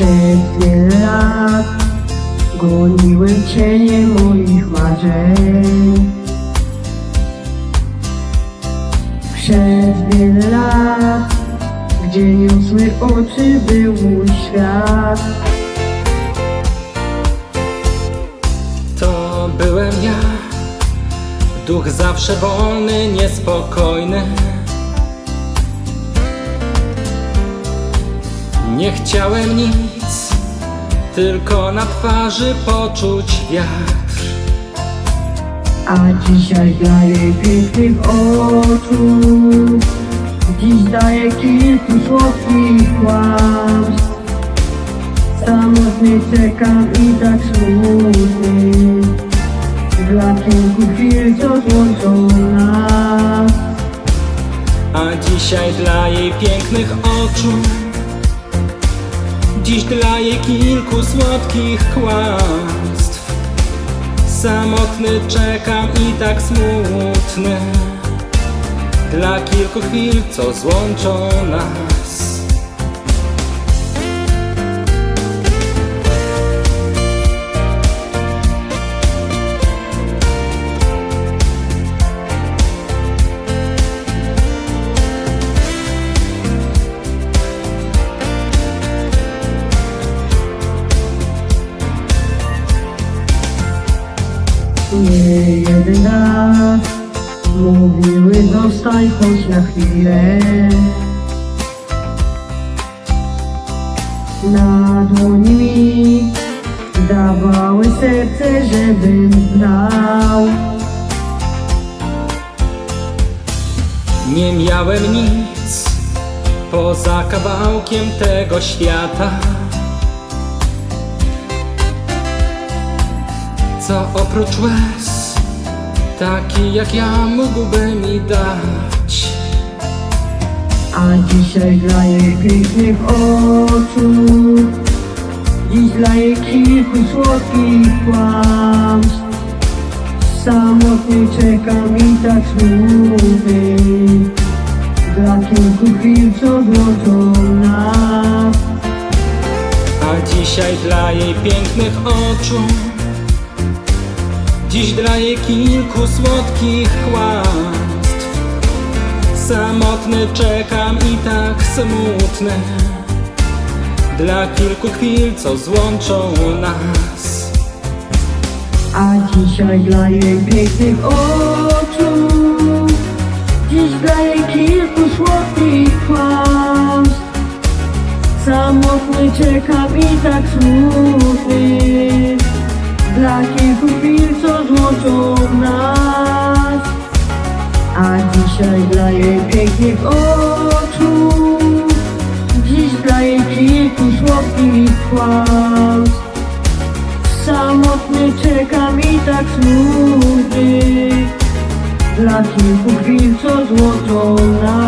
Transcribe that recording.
Przez wiele lat goniłem cienie moich marzeń Przez wiele lat, gdzie niosły oczy był mój świat To byłem ja, duch zawsze wolny, niespokojny. Nie chciałem nic, tylko na twarzy poczuć wiatr. A dzisiaj daję pięknych oczu. Dziś daję kilku słodkich kłamstw. Samotny czekam i tak smutny. Dla kilku chwil, co złączą nas. A dzisiaj dla jej pięknych oczu Dziś dla jej kilku słodkich kłamstw. Samotny czekam i tak smutny. Dla kilku chwil, co złączą nas Nie jeden raz Mówiły zostań choć na chwilę. Na dłoni mi Dawały serce, żebym znał. Nie miałem nic poza kawałkiem tego świata. Co oprócz łez, taki jak ja mógłby mi dać. A dzisiaj dla jej pięknych oczu Dziś dla jej kilku słodkich kłamstw Samotnie czekam i tak smutny Dla kilku chwil, co złączą nas A dzisiaj dla jej pięknych oczu Dziś dla jej kilku słodkich kłamstw. Samotny czekam i tak smutny. Dla kilku chwil, co złączą nas. A dzisiaj dla jej pięknych oczu. Dziś dla jej kilku słodkich kłamstw. Samotny czekam i tak smutny pięknych oczu. Dziś dla jej kilku słodkich kłamstw. Samotny czekam i tak smutny. Dla kilku chwil, co złączą nas